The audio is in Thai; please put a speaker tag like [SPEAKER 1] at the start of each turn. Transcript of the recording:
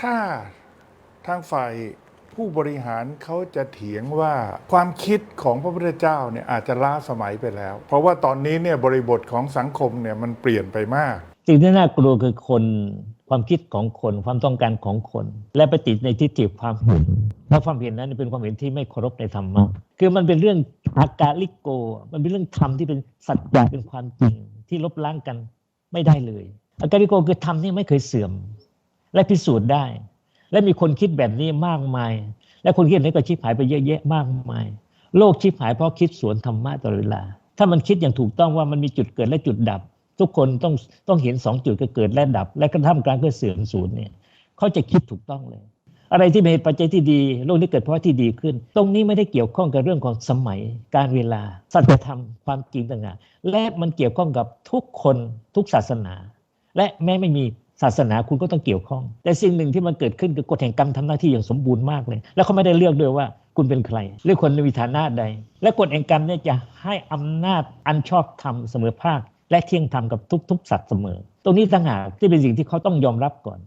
[SPEAKER 1] ถ้าทางฝ่ายผู้บริหารเขาจะเถียงว่าความคิดของพระพุทธเจ้าเนี่ยอาจจะล้าสมัยไปแล้ว เพราะว่าตอนนี้เนี่ยบริบทของสังคมเนี่ยมันเปลี่ยนไปมาก
[SPEAKER 2] สิ่งที่น่ากลัวคือคนความคิดของคนความต้องการของคน และไปติดในทิฏฐิความเห็นเพราะความเห็นนั้นเป็นความเห็นที่ไม่เคารพในธรรมะคือมันเป็นเรื่องอากาลิโก มันเป็นเรื่องธรรมที่เป็นสัจจะเป็นความจริงที่ลบล้างกันไม่ได้เลยอากาลิโกคือธรรมที่ไม่เคยเสื่อม และพิสูจน์ได้ และมีคนคิดแบบนี้มากมาย และคนคิดนี้ก็ชิบหายไปเยอะแยะมากมาย โลกชิบหายเพราะคิดสวนธรรมะตลอดเวลา ถ้ามันคิดอย่างถูกต้องว่ามันมีจุดเกิดและจุดดับ ทุกคนต้องต้องเห็นสองจุดก็เกิดและดับ และกระทำกลางก็เสื่อมศูนเนี่ยเขาจะคิดถูกต้องเลย อะไรที่เป็นปัจจัยที่ดี โลกนี้เกิดเพราะที่ดีขึ้น ตรงนี้ไม่ได้เกี่ยวข้องกับเรื่องของสมัย การเวลา สัจธรรมความจริงต่างหากและมันเกี่ยวข้องกับทุกคนทุกศาสนา และแม้ไม่มี ศาสนาคุณก็ต้องเกี่ยวข้อง แต่สิ่งหนึ่งที่มันเกิดขึ้นคือกฎแห่งกรรมทำหน้าที่อย่างสมบูรณ์มากเลย แล้วเขาไม่ได้เลือกด้วยว่าคุณเป็นใครหรือคนมีฐานะใด และกฎแห่งกรรมเนี่ยจะให้อำนาจอันชอบธรรมเสมอภาค และเที่ยงธรรมกับทุกๆสัตว์เสมอ ตรงนี้ต่างหากที่เป็นสิ่งที่เขาต้องยอมรับก่อน